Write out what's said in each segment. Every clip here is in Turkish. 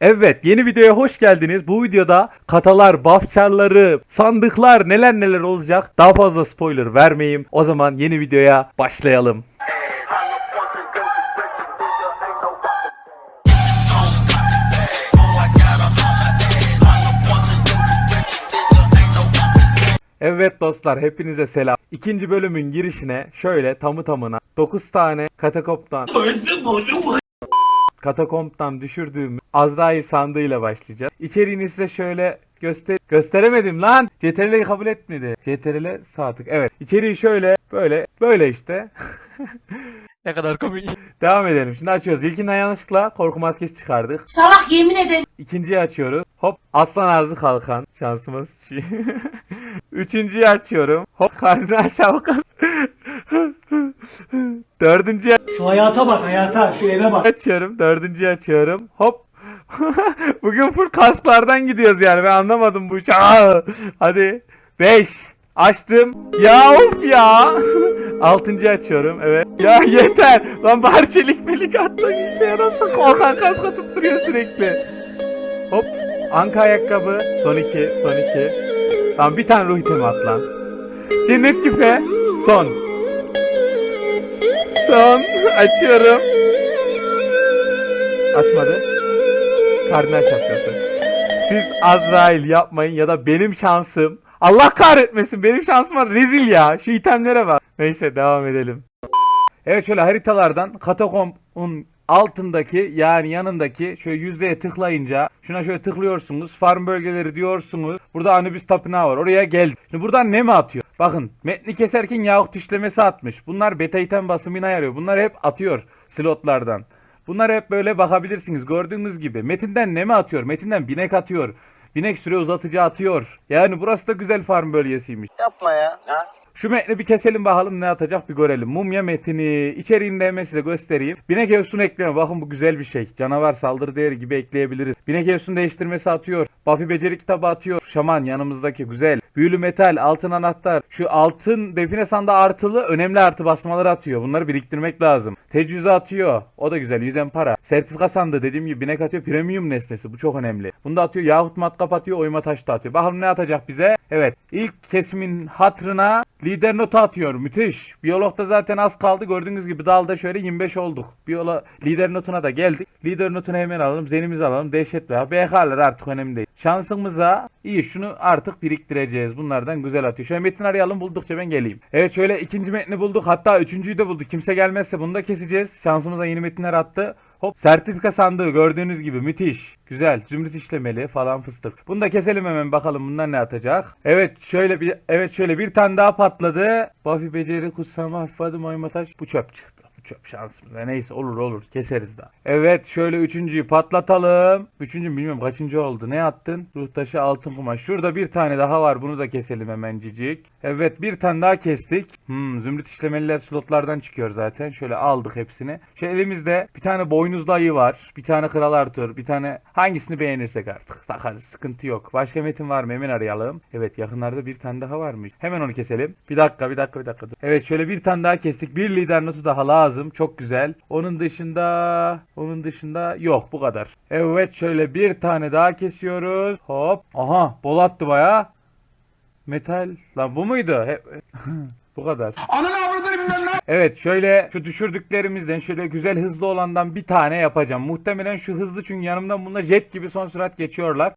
Evet yeni videoya hoş geldiniz. Bu videoda katalar, buffçarları, sandıklar neler neler olacak. Daha fazla spoiler vermeyeyim. O zaman yeni videoya başlayalım. Evet dostlar hepinize selam. İkinci bölümün girişine şöyle tamı tamına 9 tane katakomptan katakomptan düşürdüğüm Azrail sandığıyla başlayacağız. İçeriğini size şöyle göster gösteremedim lan. CTRL'yi kabul etmedi. CTRL sağ tık. Evet. İçeriği şöyle böyle böyle işte. Ne kadar komik. Devam edelim. Şimdi açıyoruz. İlkinden yanlışlıkla korku maskesi çıkardık. Salak yemin ederim. İkinciyi açıyoruz. Hop aslan ağzı kalkan. Şansımız. şey. Üçüncüyü açıyorum. Hop karnını aşağı bakalım. Dördüncüyü Şu hayata bak hayata, şu eve bak. açıyorum. Dördüncüyü açıyorum. Hop. Bugün full kasklardan gidiyoruz yani. Ben anlamadım bu işi. Aa! Hadi. Beş. Açtım. Ya of ya. Altıncı açıyorum. Evet. Ya yeter. Lan bari çelik melik atla bir şey yarasın. Korkan kask atıp duruyor sürekli. Hop. Anka ayakkabı. Son iki. Son iki. Tamam bir tane ruh itemi at lan. Cennet küpe. Son. Son. Açıyorum. Açmadı. Kardinal şapkası. Siz Azrail yapmayın ya da benim şansım. Allah kahretmesin benim şansıma rezil ya. Şu itemlere bak. Neyse devam edelim. Evet şöyle haritalardan katakombun altındaki yani yanındaki şöyle yüzdeye tıklayınca şuna şöyle tıklıyorsunuz. Farm bölgeleri diyorsunuz. Burada Anubis tapınağı var. Oraya gel. Şimdi buradan ne mi atıyor? Bakın metni keserken yahut işlemesi atmış. Bunlar beta item basımına yarıyor. Bunlar hep atıyor slotlardan. Bunlar hep böyle bakabilirsiniz. Gördüğünüz gibi. Metinden ne mi atıyor? Metinden binek atıyor. Binek süre uzatıcı atıyor. Yani burası da güzel farm bölgesiymiş. Yapma ya. Şu metni bir keselim bakalım ne atacak bir görelim. Mumya metini içeriğinde hemen size göstereyim. Binek Evsun ekleme bakın bu güzel bir şey. Canavar saldırı değeri gibi ekleyebiliriz. Binek Evsun değiştirmesi atıyor. Buffy beceri kitabı atıyor. Şaman yanımızdaki güzel. Büyülü metal, altın anahtar. Şu altın define sandığı artılı önemli artı basmaları atıyor. Bunları biriktirmek lazım. Tecrüze atıyor. O da güzel. Yüzen para. Sertifika sandığı dediğim gibi binek atıyor. Premium nesnesi. Bu çok önemli. Bunu da atıyor. Yahut matkap atıyor. Oyma taşı da atıyor. Bakalım ne atacak bize? Evet. İlk kesimin hatrına lider notu atıyor. Müthiş. Biyologda zaten az kaldı. Gördüğünüz gibi dalda şöyle 25 olduk. Biyolo lider notuna da geldik. Lider notunu hemen alalım. Zenimizi alalım. Dehşet veya BK'lar artık önemli değil. Şansımıza iyi şunu artık biriktireceğiz. Bunlardan güzel atıyor. Şöyle metin arayalım. Buldukça ben geleyim. Evet şöyle ikinci metni bulduk. Hatta üçüncüyü de bulduk. Kimse gelmezse bunu da keseceğiz. Şansımıza yeni metinler attı. Hop sertifika sandığı gördüğünüz gibi müthiş. Güzel. Zümrüt işlemeli falan fıstık. Bunu da keselim hemen bakalım bundan ne atacak. Evet şöyle bir evet şöyle bir tane daha patladı. Buffy beceri kutsama hafif adım oyma taş. Bu çöp çıktı. Çöp şansımıza. Neyse olur olur keseriz daha. Evet şöyle üçüncüyü patlatalım. Üçüncü bilmiyorum kaçıncı oldu. Ne attın? Ruh taşı altın kumaş. Şurada bir tane daha var. Bunu da keselim hemen cicik. Evet bir tane daha kestik. Hmm, zümrüt işlemeliler slotlardan çıkıyor zaten. Şöyle aldık hepsini. Şu elimizde bir tane boynuzlu ayı var. Bir tane kral Arthur. Bir tane hangisini beğenirsek artık takarız. Sıkıntı yok. Başka metin var mı? Hemen arayalım. Evet yakınlarda bir tane daha varmış. Hemen onu keselim. Bir dakika bir dakika bir dakika. Evet şöyle bir tane daha kestik. Bir lider notu daha lazım. Çok güzel. Onun dışında onun dışında yok bu kadar. Evet şöyle bir tane daha kesiyoruz. Hop. Aha bol attı baya. Metal. Lan bu muydu? Hep... bu kadar. Evet şöyle şu düşürdüklerimizden şöyle güzel hızlı olandan bir tane yapacağım. Muhtemelen şu hızlı çünkü yanımdan bunlar jet gibi son sürat geçiyorlar.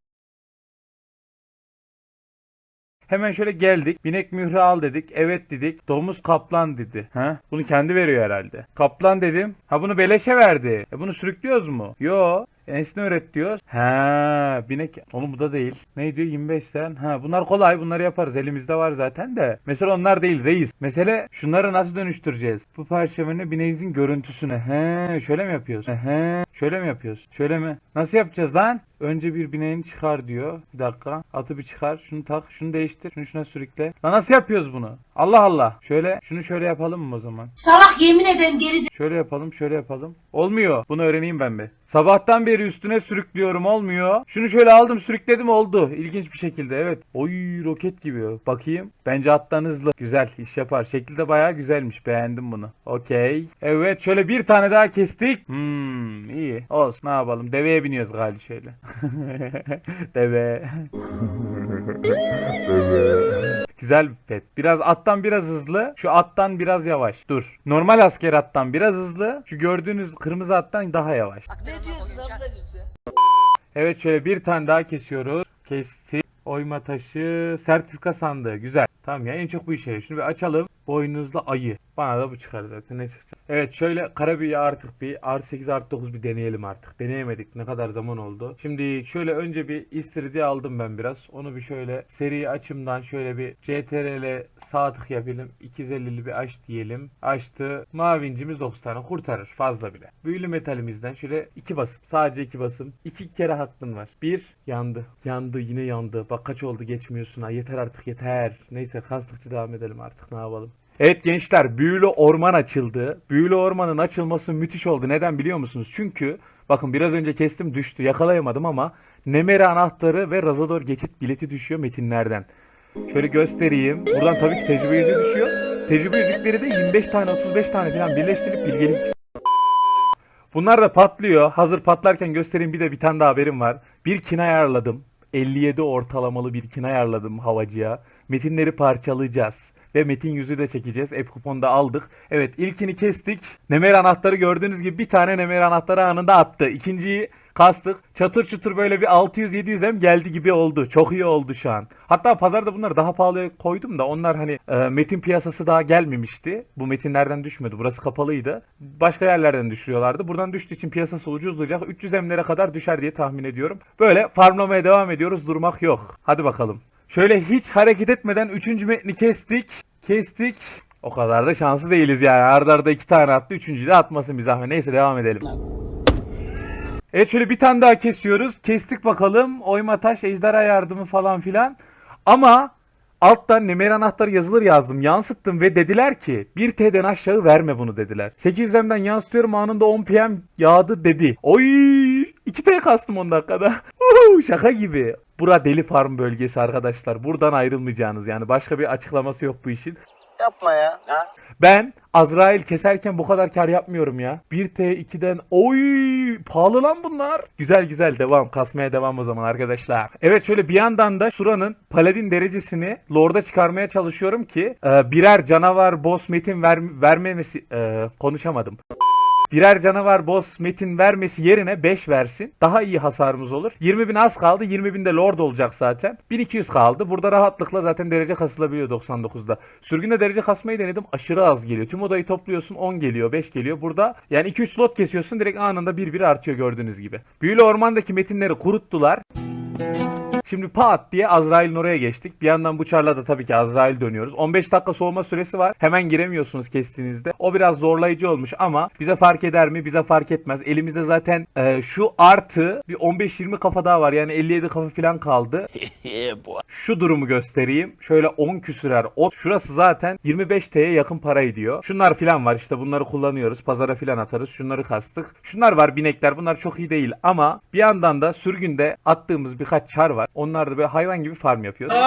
Hemen şöyle geldik. Binek mührü al dedik. Evet dedik. Domuz kaplan dedi. Ha? Bunu kendi veriyor herhalde. Kaplan dedim. Ha bunu beleşe verdi. E bunu sürüklüyoruz mu? Yo. Nesne öğret diyoruz. Ha, binek. Oğlum bu da değil. Ne diyor 25 sen? Ha bunlar kolay. Bunları yaparız. Elimizde var zaten de. Mesela onlar değil reis. Mesele şunları nasıl dönüştüreceğiz? Bu parçamanı bineğimizin görüntüsüne. He, şöyle mi yapıyoruz? He, şöyle mi yapıyoruz? Şöyle mi? Nasıl yapacağız lan? Önce bir bineğini çıkar diyor. Bir dakika. Atı bir çıkar. Şunu tak. Şunu değiştir. Şunu şuna sürükle. Lan nasıl yapıyoruz bunu? Allah Allah. Şöyle. Şunu şöyle yapalım mı o zaman? Salak yemin ederim geri Şöyle yapalım, şöyle yapalım. Olmuyor. Bunu öğreneyim ben bir. Sabahtan beri üstüne sürüklüyorum olmuyor. Şunu şöyle aldım sürükledim oldu. İlginç bir şekilde evet. Oy roket gibi. Bakayım. Bence attan hızlı. Güzel iş yapar. Şekli de bayağı güzelmiş. Beğendim bunu. Okey. Evet şöyle bir tane daha kestik. Hmm İyi. Olsun ne yapalım. Deveye biniyoruz galiba şöyle. Deve. Güzel bir pet. Biraz attan biraz hızlı. Şu attan biraz yavaş. Dur. Normal asker attan biraz hızlı. Şu gördüğünüz kırmızı attan daha yavaş. Ne diyorsun ablacım sen? Evet şöyle bir tane daha kesiyoruz. Kesti. Oyma taşı, sertifika sandığı. Güzel. Tamam ya en çok bu işe yarıyor. Şunu bir açalım. Boynuzlu ayı. Bana da bu çıkar zaten. Ne çıkacak? Evet şöyle kara büyüyü artık bir artı 8 artı 9 bir deneyelim artık. Deneyemedik. Ne kadar zaman oldu. Şimdi şöyle önce bir istiridye aldım ben biraz. Onu bir şöyle seri açımdan şöyle bir CTRL sağ tık yapalım. 250'li bir aç diyelim. Açtı. Mavincimiz 9 tane kurtarır. Fazla bile. Büyülü metalimizden şöyle iki basım. Sadece iki basım. İki kere hakkın var. Bir yandı. Yandı yine yandı. Bak kaç oldu geçmiyorsun ha. Yeter artık yeter. Neyse kastıkça devam edelim artık. Ne yapalım? Evet gençler büyülü orman açıldı. Büyülü ormanın açılması müthiş oldu. Neden biliyor musunuz? Çünkü bakın biraz önce kestim düştü yakalayamadım ama Nemeri anahtarı ve Razador geçit bileti düşüyor metinlerden. Şöyle göstereyim. Buradan tabii ki tecrübe yüzüğü düşüyor. Tecrübe yüzükleri de 25 tane 35 tane falan birleştirip bilgelik Bunlar da patlıyor. Hazır patlarken göstereyim bir de bir tane daha haberim var. Bir kin ayarladım. 57 ortalamalı bir kin ayarladım havacıya. Metinleri parçalayacağız. Ve metin yüzü de çekeceğiz. App kuponda aldık. Evet ilkini kestik. Nemer anahtarı gördüğünüz gibi bir tane Nemer anahtarı anında attı. İkinciyi kastık. Çatır çutur böyle bir 600-700 hem geldi gibi oldu. Çok iyi oldu şu an. Hatta pazarda bunları daha pahalıya koydum da onlar hani e, metin piyasası daha gelmemişti. Bu metinlerden düşmüyordu. Burası kapalıydı. Başka yerlerden düşürüyorlardı. Buradan düştüğü için piyasası ucuzlayacak. 300 emlere kadar düşer diye tahmin ediyorum. Böyle farmlamaya devam ediyoruz. Durmak yok. Hadi bakalım. Şöyle hiç hareket etmeden 3. metni kestik. Kestik. O kadar da şanslı değiliz yani. Arda arda iki tane attı. Üçüncüyü de atmasın bir zahmet. Neyse devam edelim. Evet şöyle bir tane daha kesiyoruz. Kestik bakalım. Oyma taş, ejderha yardımı falan filan. Ama alttan Nemer anahtarı yazılır yazdım. Yansıttım ve dediler ki 1 T'den aşağı verme bunu dediler. 800'den yansıtıyorum anında 10 PM yağdı dedi. Oy 2 T kastım 10 dakikada. Uhu, şaka gibi. Bura deli farm bölgesi arkadaşlar. Buradan ayrılmayacağınız yani başka bir açıklaması yok bu işin. Yapma ya. Ha? Ben Azrail keserken bu kadar kar yapmıyorum ya. 1T 2'den oy pahalı lan bunlar. Güzel güzel devam. Kasmaya devam o zaman arkadaşlar. Evet şöyle bir yandan da Sura'nın paladin derecesini Lord'a çıkarmaya çalışıyorum ki e, birer canavar boss metin ver, vermemesi e, konuşamadım. Birer canavar boss metin vermesi yerine 5 versin. Daha iyi hasarımız olur. 20 bin az kaldı. 20 bin de lord olacak zaten. 1200 kaldı. Burada rahatlıkla zaten derece kasılabiliyor 99'da. Sürgünde derece kasmayı denedim. Aşırı az geliyor. Tüm odayı topluyorsun 10 geliyor 5 geliyor. Burada yani 2-3 slot kesiyorsun direkt anında 1-1 artıyor gördüğünüz gibi. Büyülü ormandaki metinleri kuruttular. Şimdi pat diye Azrail'in oraya geçtik. Bir yandan bu çarla da tabii ki Azrail dönüyoruz. 15 dakika soğuma süresi var. Hemen giremiyorsunuz kestiğinizde. O biraz zorlayıcı olmuş ama bize fark eder mi? Bize fark etmez. Elimizde zaten e, şu artı bir 15-20 kafa daha var. Yani 57 kafa falan kaldı. Şu durumu göstereyim. Şöyle 10 küsürer ot. Şurası zaten 25 T'ye yakın para ediyor. Şunlar filan var işte bunları kullanıyoruz. Pazara filan atarız. Şunları kastık. Şunlar var binekler. Bunlar çok iyi değil ama bir yandan da sürgünde attığımız birkaç çar var. Onlar da böyle hayvan gibi farm yapıyoruz.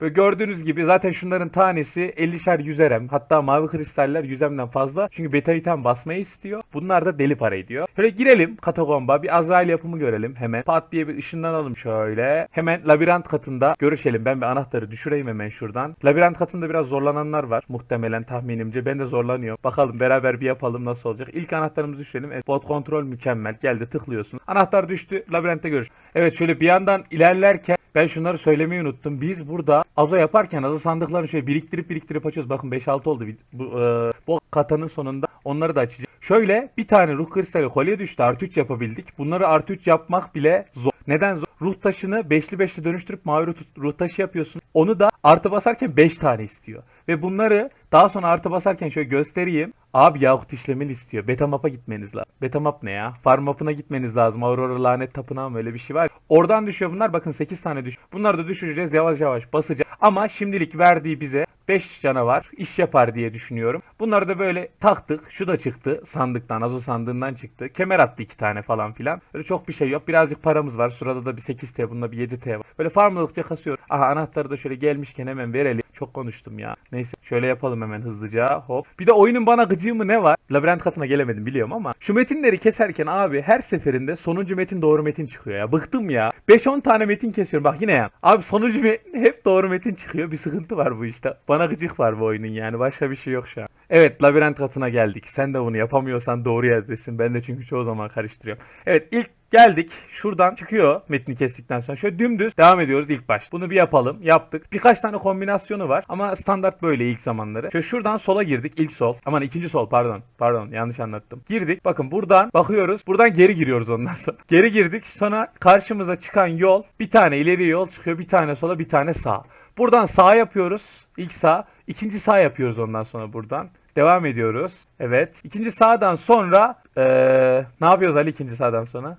Böyle gördüğünüz gibi zaten şunların tanesi 50'şer 100 RM. Hatta mavi kristaller 100 M'den fazla. Çünkü beta item basmayı istiyor. Bunlar da deli para ediyor. Şöyle girelim katakomba. Bir Azrail yapımı görelim hemen. Pat diye bir ışınlanalım şöyle. Hemen labirent katında görüşelim. Ben bir anahtarı düşüreyim hemen şuradan. Labirent katında biraz zorlananlar var. Muhtemelen tahminimce. Ben de zorlanıyorum. Bakalım beraber bir yapalım nasıl olacak. İlk anahtarımızı düşürelim. Evet, bot kontrol mükemmel. Geldi tıklıyorsun. Anahtar düştü. Labirentte görüş. Evet şöyle bir yandan ilerlerken ben şunları söylemeyi unuttum. Biz burada azo yaparken azo sandıklarını şöyle biriktirip biriktirip açıyoruz. Bakın 5-6 oldu. Bu, e, bu katanın sonunda onları da açacağız. Şöyle bir tane ruh kristali kolye düştü. Artı 3 yapabildik. Bunları artı 3 yapmak bile zor. Neden zor? Ruh taşını beşli beşli dönüştürüp mavi ruh, ruh taşı yapıyorsun. Onu da artı basarken 5 tane istiyor. Ve bunları daha sonra artı basarken şöyle göstereyim. Abi Yakut işlemeli istiyor. Beta map'a gitmeniz lazım. Beta map ne ya? Farm map'ına gitmeniz lazım. Aurora lanet tapınağı mı öyle bir şey var. Oradan düşüyor bunlar. Bakın 8 tane düş. Bunları da düşüreceğiz yavaş yavaş basacağız. Ama şimdilik verdiği bize 5 canavar iş yapar diye düşünüyorum. Bunları da böyle taktık. Şu da çıktı sandıktan. Azo sandığından çıktı. Kemer attı 2 tane falan filan. Öyle çok bir şey yok. Birazcık paramız var. Sırada da bir 8T. Bunda bir 7T var. Böyle farmladıkça kasıyor. Aha anahtarı da şöyle gelmişken hemen verelim. Çok konuştum ya. Neyse şöyle yapalım hemen hızlıca. Hop. Bir de oyunun bana gıcığı mı ne var? Labirent katına gelemedim biliyorum ama. Şu metinleri keserken abi her seferinde sonuncu metin doğru metin çıkıyor ya. Bıktım ya. 5-10 tane metin kesiyorum. Bak yine ya. Abi sonuncu metin hep doğru metin çıkıyor. Bir sıkıntı var bu işte. Bana gıcık var bu oyunun yani. Başka bir şey yok şu an. Evet labirent katına geldik. Sen de bunu yapamıyorsan doğru yazmışsın. Ben de çünkü çoğu zaman karıştırıyorum. Evet ilk geldik. Şuradan çıkıyor metni kestikten sonra. Şöyle dümdüz devam ediyoruz ilk baş. Bunu bir yapalım. Yaptık. Birkaç tane kombinasyonu var ama standart böyle ilk zamanları. Şöyle şuradan sola girdik. ilk sol. Aman ikinci sol pardon. Pardon yanlış anlattım. Girdik. Bakın buradan bakıyoruz. Buradan geri giriyoruz ondan sonra. Geri girdik. Sonra karşımıza çıkan yol bir tane ileri yol çıkıyor. Bir tane sola bir tane sağ. Buradan sağ yapıyoruz. İlk sağ. ikinci sağ yapıyoruz ondan sonra buradan. Devam ediyoruz. Evet. İkinci sağdan sonra eee, ne yapıyoruz Ali ikinci sağdan sonra?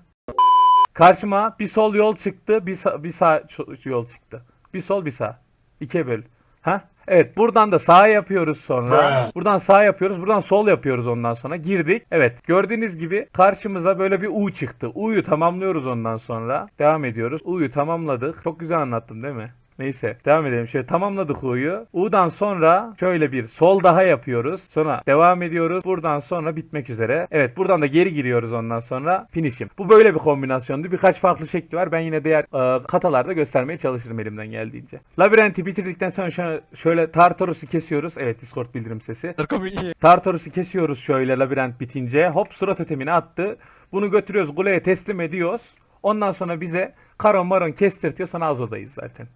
Karşıma bir sol yol çıktı, bir sağ, bir sağ yol çıktı. Bir sol, bir sağ. İkiye böl. Ha? Evet, buradan da sağ yapıyoruz sonra. Buradan sağ yapıyoruz, buradan sol yapıyoruz ondan sonra. Girdik. Evet, gördüğünüz gibi karşımıza böyle bir U çıktı. U'yu tamamlıyoruz ondan sonra. Devam ediyoruz. U'yu tamamladık. Çok güzel anlattım değil mi? Neyse devam edelim. Şöyle tamamladık U'yu. U'dan sonra şöyle bir sol daha yapıyoruz. Sonra devam ediyoruz. Buradan sonra bitmek üzere. Evet buradan da geri giriyoruz ondan sonra finishim. Bu böyle bir kombinasyondu. Birkaç farklı şekli var. Ben yine diğer e, katalarda göstermeye çalışırım elimden geldiğince. Labirenti bitirdikten sonra şöyle, şöyle Tartarus'u kesiyoruz. Evet Discord bildirim sesi. Tartarus'u kesiyoruz şöyle labirent bitince. Hop surat ötemini attı. Bunu götürüyoruz kuleye teslim ediyoruz. Ondan sonra bize karon maron kestirtiyor sonra Azo'dayız zaten.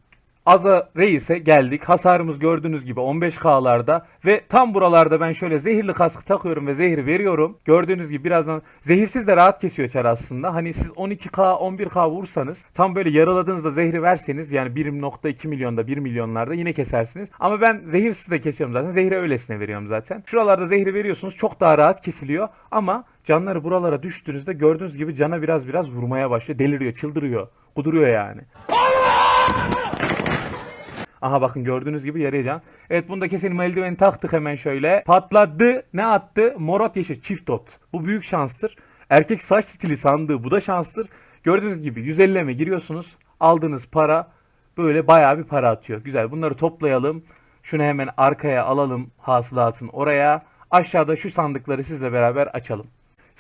Aza Reis'e geldik. Hasarımız gördüğünüz gibi 15K'larda ve tam buralarda ben şöyle zehirli kaskı takıyorum ve zehir veriyorum. Gördüğünüz gibi birazdan zehirsiz de rahat kesiyor çar aslında. Hani siz 12K 11K vursanız tam böyle yaraladığınızda zehri verseniz yani 1.2 milyonda 1 milyonlarda yine kesersiniz. Ama ben zehirsiz de kesiyorum zaten. Zehri öylesine veriyorum zaten. Şuralarda zehri veriyorsunuz çok daha rahat kesiliyor ama canları buralara düştüğünüzde gördüğünüz gibi cana biraz biraz vurmaya başlıyor. Deliriyor, çıldırıyor, kuduruyor yani. Aha bakın gördüğünüz gibi can. Evet bunda kesin eldiveni taktık hemen şöyle. Patladı. Ne attı? Morot yeşil çift dot. Bu büyük şanstır. Erkek saç stili sandığı bu da şanstır. Gördüğünüz gibi 150 mi giriyorsunuz. Aldığınız para böyle bayağı bir para atıyor. Güzel bunları toplayalım. Şunu hemen arkaya alalım hasılatın oraya. Aşağıda şu sandıkları sizle beraber açalım.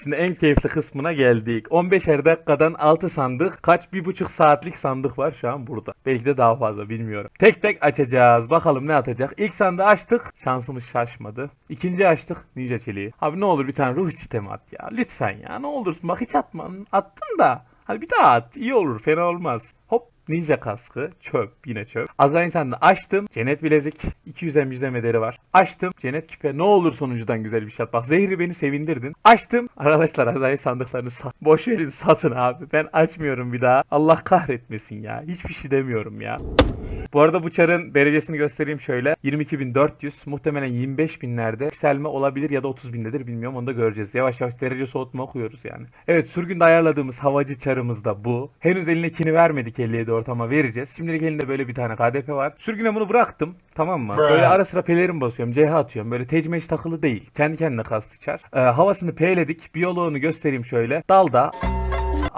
Şimdi en keyifli kısmına geldik. 15'er dakikadan 6 sandık. Kaç? 1,5 saatlik sandık var şu an burada. Belki de daha fazla bilmiyorum. Tek tek açacağız. Bakalım ne atacak. İlk sandığı açtık. Şansımız şaşmadı. İkinci açtık. Ninja çeliği. Abi ne olur bir tane ruh çitemi at ya. Lütfen ya. Ne olursun. Bak hiç atma. Attın da. Hadi bir daha at. İyi olur. Fena olmaz. Hop. Ninja kaskı. Çöp. Yine çöp. Azrail sandığı açtım. Cennet bilezik. 200 em 100 em ederi var. Açtım. Cennet küpe. Ne olur sonuncudan güzel bir şey. Bak zehri beni sevindirdin. Açtım. Arkadaşlar Azrail sandıklarını sat. Boş verin satın abi. Ben açmıyorum bir daha. Allah kahretmesin ya. Hiçbir şey demiyorum ya. Bu arada bu çarın derecesini göstereyim şöyle. 22.400 muhtemelen 25.000'lerde yükselme olabilir ya da 30.000'dedir bilmiyorum onu da göreceğiz. Yavaş yavaş derece soğutma okuyoruz yani. Evet sürgünde ayarladığımız havacı çarımız da bu. Henüz eline kini vermedik 57 ortama vereceğiz. Şimdilik elinde böyle bir tane KDP var. Sürgüne bunu bıraktım tamam mı? Böyle ara sıra pelerin basıyorum CH atıyorum. Böyle tecmeş takılı değil. Kendi kendine kastı çar. Ee, havasını P'ledik. Biyoloğunu göstereyim şöyle. Dalda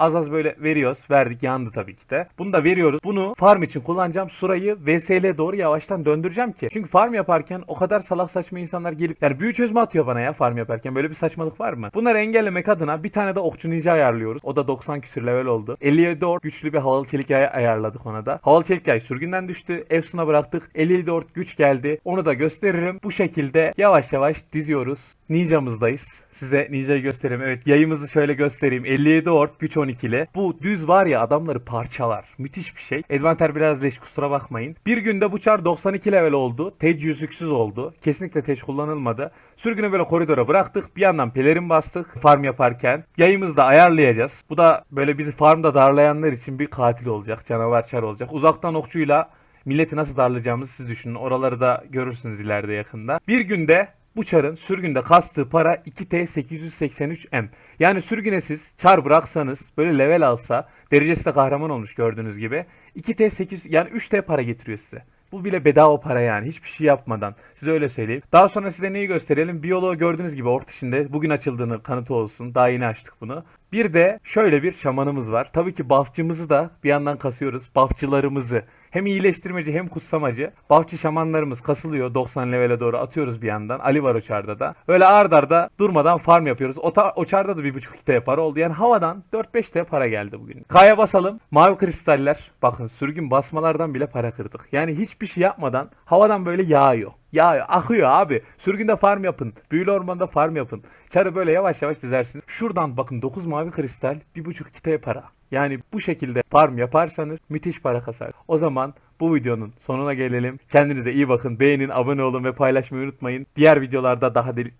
Az az böyle veriyoruz. Verdik yandı tabii ki de. Bunu da veriyoruz. Bunu farm için kullanacağım. Surayı VSL'e doğru yavaştan döndüreceğim ki. Çünkü farm yaparken o kadar salak saçma insanlar gelip yani büyü çözme atıyor bana ya farm yaparken. Böyle bir saçmalık var mı? Bunları engellemek adına bir tane de okçu ninja ayarlıyoruz. O da 90 küsür level oldu. 57 ork güçlü bir havalı çelik yay ayarladık ona da. Havalı çelik yay sürgünden düştü. Efsun'a bıraktık. 57 ork güç geldi. Onu da gösteririm. Bu şekilde yavaş yavaş diziyoruz. Ninja'mızdayız. Size ninja'yı göstereyim. Evet yayımızı şöyle göstereyim. 57 ork güç 12'li. Bu düz var ya adamları parçalar. Müthiş bir şey. Advanter biraz leş kusura bakmayın. Bir günde bu çar 92 level oldu. Tej yüzüksüz oldu. Kesinlikle tej kullanılmadı. Sürgünü böyle koridora bıraktık. Bir yandan pelerin bastık farm yaparken. Yayımızı da ayarlayacağız. Bu da böyle bizi farmda darlayanlar için bir katil olacak. Canavar çar olacak. Uzaktan okçuyla milleti nasıl darlayacağımızı siz düşünün. Oraları da görürsünüz ileride yakında. Bir günde bu çarın sürgünde kastığı para 2T 883M. Yani sürgüne siz çar bıraksanız böyle level alsa derecesi de kahraman olmuş gördüğünüz gibi. 2T 8 yani 3T para getiriyor size. Bu bile bedava para yani hiçbir şey yapmadan. Size öyle söyleyeyim. Daha sonra size neyi gösterelim? Biyoloğu gördüğünüz gibi ort içinde bugün açıldığını kanıtı olsun. Daha yeni açtık bunu. Bir de şöyle bir şamanımız var. Tabii ki bafçımızı da bir yandan kasıyoruz. Bafçılarımızı. Hem iyileştirmeci hem kutsamacı. Bafçı şamanlarımız kasılıyor. 90 levele doğru atıyoruz bir yandan. Ali var o çarda da. Öyle ard arda durmadan farm yapıyoruz. O, ta- o çarda da 1.5 2 para oldu. Yani havadan 4-5 TL para geldi bugün. K'ya basalım. Mavi kristaller. Bakın sürgün basmalardan bile para kırdık. Yani hiçbir şey yapmadan havadan böyle yağıyor. Yağıyor. Akıyor abi. Sürgünde farm yapın. Büyülü ormanda farm yapın. Çarı böyle yavaş yavaş dizersiniz. Şuradan bakın 9 mavi kristal 1.5 2 TL para. Yani bu şekilde farm yaparsanız müthiş para kasar. O zaman bu videonun sonuna gelelim. Kendinize iyi bakın. Beğenin, abone olun ve paylaşmayı unutmayın. Diğer videolarda daha deli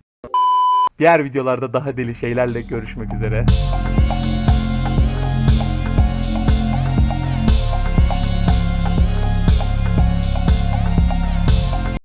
Diğer videolarda daha deli şeylerle görüşmek üzere.